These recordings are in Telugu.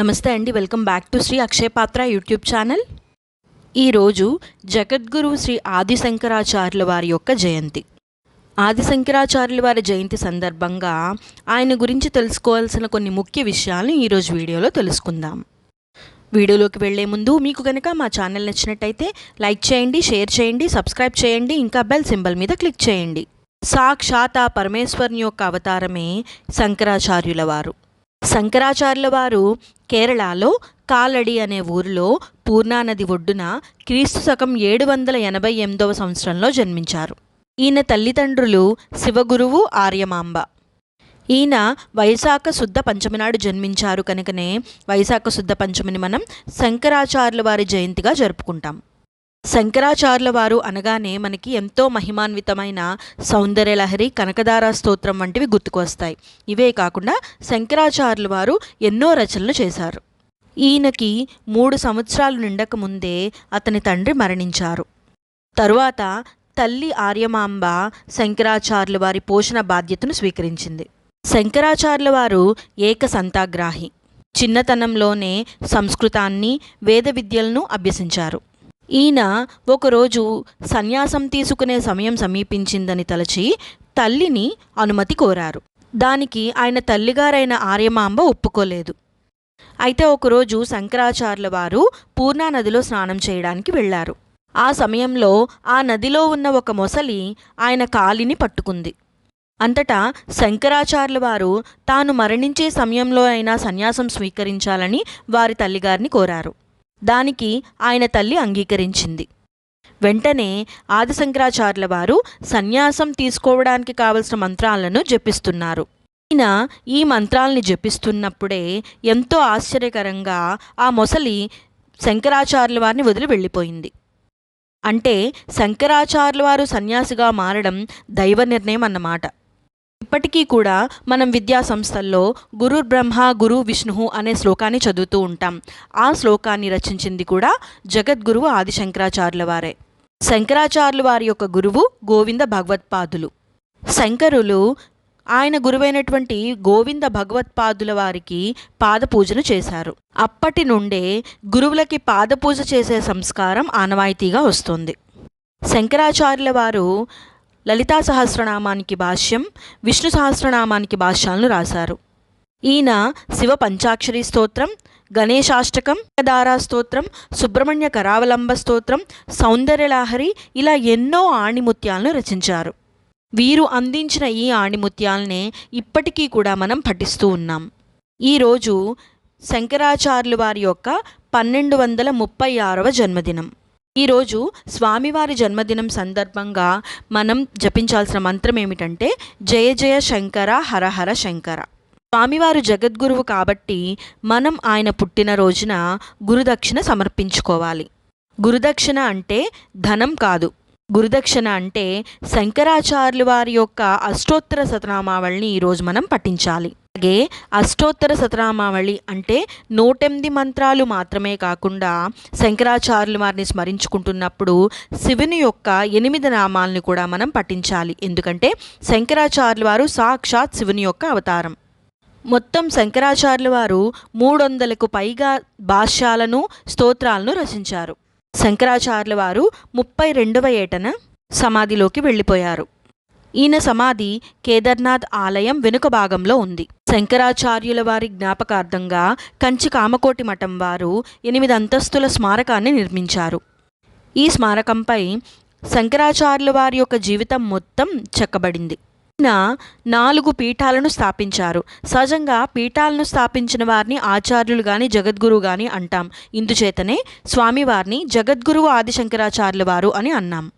నమస్తే అండి welcome back to Shri Akshaya Patra YouTube channel. ఈరోజు జగద్గురు శ్రీ ఆదిశంకరాచార్యుల వారి యొక్క జయంతి. ఆదిశంకరాచార్యుల వారి జయంతి సందర్భంగా ఆయన గురించి తెలుసుకోవాల్సిన కొన్ని ముఖ్య విషయాలను ఈరోజు వీడియోలో తెలుసుకుందాం. వీడియోలోకి వెళ్ళే ముందు మీకు కనుక మా ఛానల్ నచ్చినట్టయితే లైక్ చేయండి షేర్ చేయండి సబ్స్క్రైబ్ చేయండి ఇంకా బెల్ సింబల్ మీద క్లిక్ చేయండి. సాక్షాత్ ఆ పరమేశ్వరుని యొక్క అవతారమే శంకరాచార్యుల వారు. శంకరాచార్యుల వారు కేరళలో కాలడి అనే ఊరిలో పూర్ణానది ఒడ్డున క్రీస్తు శకం ఏడు వందల ఎనభై ఎనిమిదవ సంవత్సరంలో జన్మించారు. ఈయన తల్లిదండ్రులు శివగురువు ఆర్యమాంబ. ఈయన వైశాఖ శుద్ధ పంచమి నాడు జన్మించారు కనుకనే వైశాఖ శుద్ధ పంచమిని మనం శంకరాచార్యుల వారి జయంతిగా జరుపుకుంటాం. శంకరాచార్యుల వారు అనగానే మనకి ఎంతో మహిమాన్వితమైన సౌందర్యలహరి కనకదార స్తోత్రం వంటివి గుర్తుకొస్తాయి. ఇవే కాకుండా శంకరాచార్యుల వారు ఎన్నో రచనలు చేశారు. ఈయనకి మూడు సంవత్సరాలు నిండక ముందే అతని తండ్రి మరణించారు. తరువాత తల్లి ఆర్యమాంబ శంకరాచార్యుల వారి పోషణ బాధ్యతను స్వీకరించింది. శంకరాచార్యుల వారు ఏక సంతాగ్రాహి. చిన్నతనంలోనే సంస్కృతాన్ని వేద విద్యలను అభ్యసించారు. ఈయన ఒకరోజు సన్యాసం తీసుకునే సమయం సమీపించిందని తలచి తల్లిని అనుమతి కోరారు. దానికి ఆయన తల్లిగారైన ఆర్యమాంబ ఒప్పుకోలేదు. అయితే ఒకరోజు శంకరాచార్యుల వారు పూర్ణా నదిలో స్నానం చేయడానికి వెళ్ళారు. ఆ సమయంలో ఆ నదిలో ఉన్న ఒక మొసలి ఆయన కాలిని పట్టుకుంది. అంతటా శంకరాచార్యుల వారు తాను మరణించే సమయంలో అయినా సన్యాసం స్వీకరించాలని వారి తల్లిగారిని కోరారు. దానికి ఆయన తల్లి అంగీకరించింది. వెంటనే ఆదిశంకరాచార్యుల వారు సన్యాసం తీసుకోవడానికి కావలసిన మంత్రాలను జపిస్తున్నారు. ఈయన ఈ మంత్రాల్ని జపిస్తున్నప్పుడే ఎంతో ఆశ్చర్యకరంగా ఆ మొసలి శంకరాచార్యుల వారిని వదిలి వెళ్ళిపోయింది. అంటే శంకరాచార్యుల వారు సన్యాసిగా మారడం దైవ నిర్ణయం అన్నమాట. ఇప్పటికీ కూడా మనం విద్యా సంస్థల్లో గురు బ్రహ్మ గురు విష్ణు అనే శ్లోకాన్ని చదువుతూ ఉంటాం. ఆ శ్లోకాన్ని రచించింది కూడా జగద్గురువు ఆది శంకరాచార్యుల వారే. శంకరాచార్యుల వారి యొక్క గురువు గోవింద భగవత్పాదులు. శంకరులు ఆయన గురువైనటువంటి గోవింద భగవత్పాదుల వారికి పాదపూజను చేశారు. అప్పటి నుండే గురువులకి పాదపూజ చేసే సంస్కారం ఆనవాయితీగా వస్తుంది. శంకరాచార్యుల వారు లలితా సహస్రనామానికి భాష్యం విష్ణు సహస్రనామానికి భాష్యాలను రాశారు. ఈయన శివ పంచాక్షరి స్తోత్రం గణేశాష్టకం దారా స్తోత్రం సుబ్రహ్మణ్య కరావలంబ స్తోత్రం సౌందర్యలాహరి ఇలా ఎన్నో ఆణిముత్యాలను రచించారు. వీరు అందించిన ఈ ఆణిముత్యాలనే ఇప్పటికీ కూడా మనం పఠిస్తూ ఉన్నాం. ఈరోజు శంకరాచార్యులు వారి యొక్క పన్నెండు వందల ముప్పై ఆరవ జన్మదినం. ఈరోజు స్వామివారి జన్మదినం సందర్భంగా మనం జపించాల్సిన మంత్రం ఏమిటంటే జయ జయ శంకర హరహర శంకర. స్వామివారు జగద్గురువు కాబట్టి మనం ఆయన పుట్టినరోజున గురుదక్షిణ సమర్పించుకోవాలి. గురుదక్షిణ అంటే ధనం కాదు గురుదక్షిణ అంటే శంకరాచార్యులు వారి యొక్క అష్టోత్తర శతనామావళిని ఈరోజు మనం పఠించాలి. అలాగే అష్టోత్తర శతనామావళి అంటే నూటెనిమిది మంత్రాలు మాత్రమే కాకుండా శంకరాచార్యుల వారిని స్మరించుకుంటున్నప్పుడు శివుని యొక్క ఎనిమిది నామాలను కూడా మనం పఠించాలి. ఎందుకంటే శంకరాచార్యుల వారు సాక్షాత్ శివుని యొక్క అవతారం. మొత్తం శంకరాచార్యుల వారు మూడు వందలకు పైగా భాష్యాలను స్తోత్రాలను రచించారు. శంకరాచార్యుల వారు ముప్పై రెండవ ఏటన సమాధిలోకి వెళ్ళిపోయారు. ఈయన సమాధి కేదార్నాథ్ ఆలయం వెనుక భాగంలో ఉంది. శంకరాచార్యుల వారి జ్ఞాపకార్థంగా కంచి కామకోటి మఠం వారు ఎనిమిది అంతస్తుల స్మారకాన్ని నిర్మించారు. ఈ స్మారకంపై శంకరాచార్యుల వారి యొక్క జీవితం మొత్తం చెక్కబడింది. నాలుగు పీఠాలను స్థాపించారు. సహజంగా పీఠాలను స్థాపించిన వారిని ఆచార్యులు కానీ జగద్గురు కానీ అంటాం. ఇందుచేతనే స్వామివారిని జగద్గురువు ఆదిశంకరాచార్యుల వారు అని అన్నాం.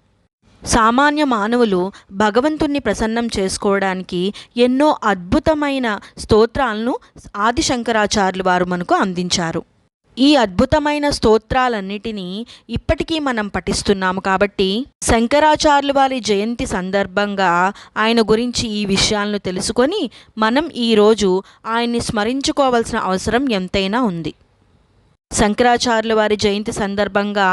సామాన్య మానవులు భగవంతుణ్ణి ప్రసన్నం చేసుకోవడానికి ఎన్నో అద్భుతమైన స్తోత్రాలను ఆదిశంకరాచార్యులు వారు మనకు అందించారు. ఈ అద్భుతమైన స్తోత్రాలన్నిటినీ ఇప్పటికీ మనం పఠిస్తున్నాము కాబట్టి శంకరాచార్యులు వారి జయంతి సందర్భంగా ఆయన గురించి ఈ విషయాలను తెలుసుకొని మనం ఈరోజు ఆయన్ని స్మరించుకోవాల్సిన అవసరం ఎంతైనా ఉంది. శంకరాచార్యుల వారి జయంతి సందర్భంగా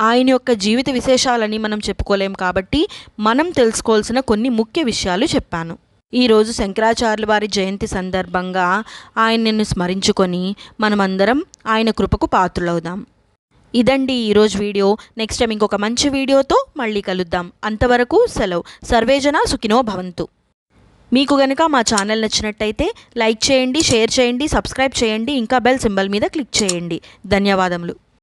ఆయన యొక్క జీవిత విశేషాలని మనం చెప్పుకోలేం కాబట్టి మనం తెలుసుకోవాల్సిన కొన్ని ముఖ్య విషయాలు చెప్పాను. ఈరోజు శంకరాచార్యుల వారి జయంతి సందర్భంగా ఆయనను స్మరించుకొని మనమందరం ఆయన కృపకు పాత్రులవుదాం. ఇదండి ఈరోజు వీడియో. నెక్స్ట్ టైం ఇంకొక మంచి వీడియోతో మళ్ళీ కలుద్దాం. అంతవరకు సెలవు. సర్వేజన సుఖినో భవంతు. మీకు గనుక మా ఛానల్ నచ్చినట్టయితే లైక్ చేయండి షేర్ చేయండి సబ్స్క్రైబ్ చేయండి ఇంకా బెల్ సింబల్ మీద క్లిక్ చేయండి. ధన్యవాదములు.